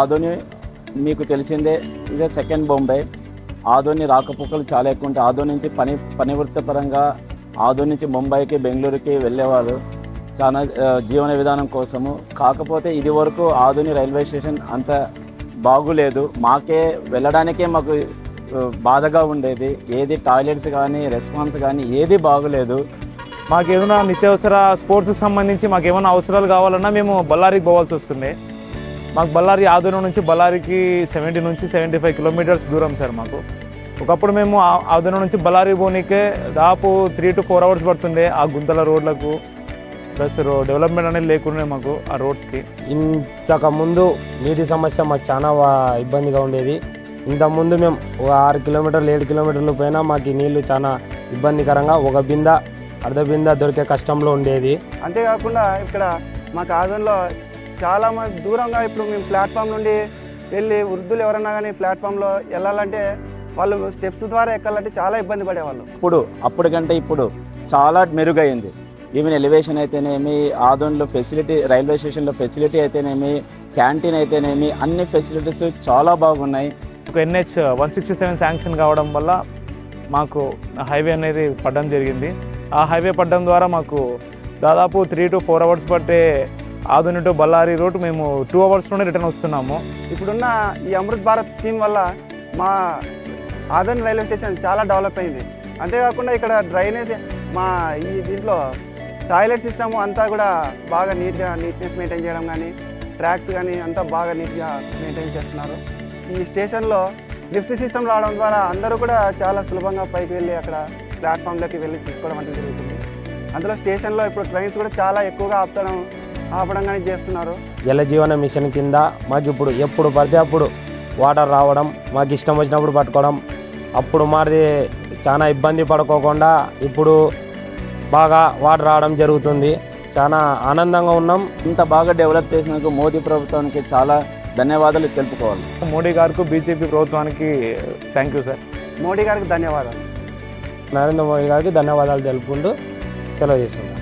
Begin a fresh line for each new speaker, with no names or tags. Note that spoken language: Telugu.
ఆధోని మీకు తెలిసిందే ఇదే సెకండ్ బొంబై ఆధోని రాకపోకలు చాలా ఎక్కువ ఉంటాయి. ఆధో నుంచి పని పని వృత్తిపరంగా ఆధో నుంచి ముంబైకి బెంగళూరుకి వెళ్ళేవారు. చాలా జీవన విధానం కోసము. కాకపోతే ఇది వరకు ఆధుని రైల్వే స్టేషన్ అంత బాగులేదు. మాకే వెళ్ళడానికే మాకు బాధగా ఉండేది. ఏది టాయిలెట్స్ కానీ రెస్పాన్స్ కానీ ఏది బాగులేదు.
మాకేమైనా నిత్యవసర నిత్యావసర స్పోర్ట్స్కి సంబంధించి మాకేమైనా అవసరాలు కావాలన్నా మేము బళ్ళారికి పోవాల్సి వస్తుంది. మాకు బళ్ళారి ఆదూరం నుంచి బళ్ళారికి సెవెంటీ నుంచి సెవెంటీ ఫైవ్ కిలోమీటర్స్ దూరం సార్ మాకు. ఒకప్పుడు మేము ఆదూరం నుంచి బళ్ళారి పోనీకే దాదాపు త్రీ టు ఫోర్ అవర్స్ పడుతుండే ఆ గుంతల రోడ్లకు. ప్లస్ రో డెవలప్మెంట్ అనేది లేకుండా మాకు ఆ రోడ్స్కి.
ఇంతకు ముందు నీటి సమస్య మాకు చాలా ఇబ్బందిగా ఉండేది. ఇంతకుముందు మేము ఒక ఆరు కిలోమీటర్లు ఏడు కిలోమీటర్లు పోయినా మాకు ఈ నీళ్ళు చాలా ఇబ్బందికరంగా ఒక బింద అర్ధ బింద దొరికే కష్టంలో ఉండేది.
అంతేకాకుండా ఇక్కడ మాకు ఆదంలో చాలా మంది దూరంగా ఇప్పుడు మేము ప్లాట్ఫామ్ నుండి వెళ్ళి వృద్ధులు ఎవరన్నా కానీ ప్లాట్ఫామ్లో వెళ్ళాలంటే వాళ్ళు స్టెప్స్ ద్వారా ఎక్కాలంటే చాలా ఇబ్బంది పడేవాళ్ళు.
ఇప్పుడు అప్పుడు కంటే ఇప్పుడు చాలా మెరుగైంది. ఈవెన్ ఎలివేషన్ అయితేనేమి ఆదోన్లో ఫెసిలిటీ రైల్వే స్టేషన్లో ఫెసిలిటీ అయితేనేమి క్యాంటీన్ అయితేనేమి అన్ని ఫెసిలిటీస్ చాలా బాగున్నాయి.
ఒక NH one sixty seven sanction కావడం వల్ల మాకు హైవే అనేది పడడం జరిగింది. ఆ హైవే పడడం ద్వారా మాకు దాదాపు త్రీ టు ఫోర్ అవర్స్ పట్టే ఆదుని టు బళ్ళారి రూట్ మేము టూ అవర్స్లోనే రిటర్న్ వస్తున్నాము.
ఇప్పుడున్న ఈ అమృత్ భారత్ స్కీమ్ వల్ల మా ఆదన్ రైల్వే స్టేషన్ చాలా డెవలప్ అయింది. అంతేకాకుండా ఇక్కడ డ్రైనేజ్ మా ఈ దీంట్లో టాయిలెట్ సిస్టమ్ అంతా కూడా బాగా నీట్గా నీట్నెస్ మెయింటైన్ చేయడం కానీ ట్రాక్స్ కానీ అంతా బాగా నీట్గా మెయింటైన్ చేస్తున్నారు. ఈ స్టేషన్లో లిఫ్ట్ సిస్టమ్ రావడం ద్వారా అందరూ కూడా చాలా సులభంగా పైకి వెళ్ళి అక్కడ ప్లాట్ఫామ్లోకి వెళ్ళి చూసుకోవడం అనేది జరుగుతుంది. అందులో స్టేషన్లో ఇప్పుడు ట్రైన్స్ కూడా చాలా ఎక్కువగా ఆపుతడం ఆపడం కానీ చేస్తున్నారు.
జల జీవన మిషన్ కింద మాకు ఇప్పుడు ఎప్పుడు పడితే అప్పుడు వాటర్ రావడం మాకు ఇష్టం వచ్చినప్పుడు పట్టుకోవడం. అప్పుడు మరి చాలా ఇబ్బంది పడుకోకుండా ఇప్పుడు బాగా వాటర్ రావడం జరుగుతుంది. చాలా ఆనందంగా ఉన్నాం.
ఇంత బాగా డెవలప్ చేసినందుకు మోదీ ప్రభుత్వానికి చాలా ధన్యవాదాలు తెలుపుకోవాలి.
మోడీ గారికి బీజేపీ ప్రభుత్వానికి థ్యాంక్ యూ సార్
మోడీ గారికి ధన్యవాదాలు.
నరేంద్ర మోడీ గారికి ధన్యవాదాలు తెలుపుకుంటూ సెలవు తీసుకుంటాం.